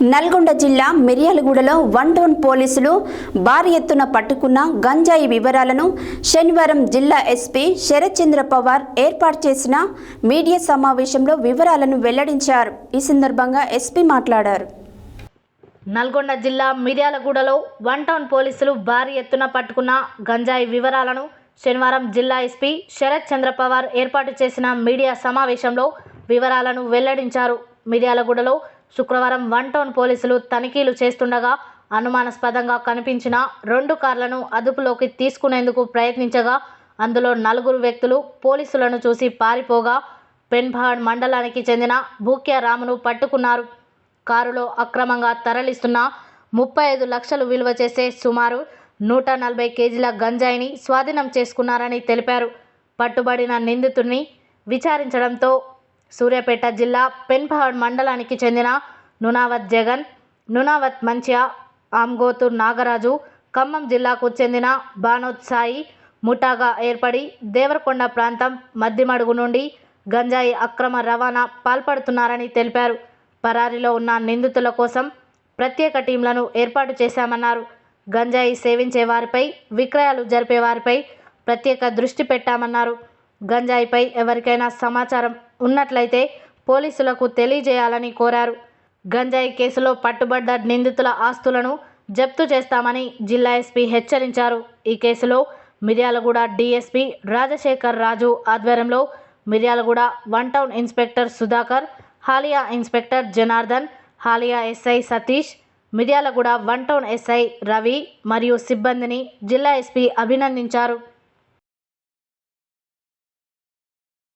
నల్గొండ జిల్లా మిర్యాలగూడలో one town పోలీసులు భారీ ఎత్తున పట్టుకున్న గంజాయి వివరాలను శనివారం జిల్లా ఎస్పీ శరత్చంద్ర పవార్ ఏర్పాటు చేసిన మీడియా సమావేశంలో వివరాలను వెల్లడించారు. ఈ సందర్భంగా ఎస్పీ మాట్లాడారు. నల్గొండ జిల్లా మిర్యాలగూడలో వన్ టౌన్ పోలీసులు భారీ ఎత్తున పట్టుకున్న గంజాయి వివరాలను శనివారం జిల్లా ఎస్పీ శరత్ చంద్ర పవార్ ఏర్పాటు చేసిన మీడియా సమావేశంలో వివరాలను వెల్లడించారు. మిర్యాలగూడలో శుక్రవారం వన్ టౌన్ పోలీసులు తనిఖీలు చేస్తుండగా అనుమానాస్పదంగా కనిపించిన రెండు కార్లను అదుపులోకి తీసుకునేందుకు ప్రయత్నించగా అందులో నలుగురు వ్యక్తులు పోలీసులను చూసి పారిపోగా పెన్భాడ్ మండలానికి చెందిన భూక్య రామును పట్టుకున్నారు. కారులో అక్రమంగా తరలిస్తున్న ముప్పై ఐదు లక్షలు విలువ చేసే సుమారు నూట నలభై కేజీల గంజాయిని స్వాధీనం చేసుకున్నారని తెలిపారు. పట్టుబడిన నిందితుడిని విచారించడంతో సూర్యాపేట జిల్లా పెన్పహాడ్ మండలానికి చెందిన నునావత్ జగన్ నునావత్ మంచియా ఆమ్గోతూర్ నాగరాజు ఖమ్మం జిల్లాకు చెందిన బానోత్ సాయి ముఠాగా ఏర్పడి దేవరకొండ ప్రాంతం మద్దిమడుగు నుండి గంజాయి అక్రమ రవాణా పాల్పడుతున్నారని తెలిపారు. పరారిలో ఉన్న నిందితుల కోసం ప్రత్యేక టీంలను ఏర్పాటు చేశామన్నారు. గంజాయి సేవించే వారిపై విక్రయాలు జరిపే వారిపై ప్రత్యేక దృష్టి పెట్టామన్నారు. గంజాయిపై ఎవరికైనా సమాచారం ఉన్నట్లయితే పోలీసులకు తెలియజేయాలని కోరారు. గంజాయి కేసులో పట్టుబడ్డ నిందితుల ఆస్తులను జప్తు చేస్తామని జిల్లా ఎస్పీ హెచ్చరించారు. ఈ కేసులో మిర్యాలగూడ డీఎస్పీ రాజశేఖర్ రాజు ఆధ్వర్యంలో Miryalaguda one town inspector Sudhakar Haliya inspector Janardhan Haliya SI Satish Miryalaguda one town SI Ravi మరియు సిబ్బందిని జిల్లా ఎస్పీ అభినందించారు.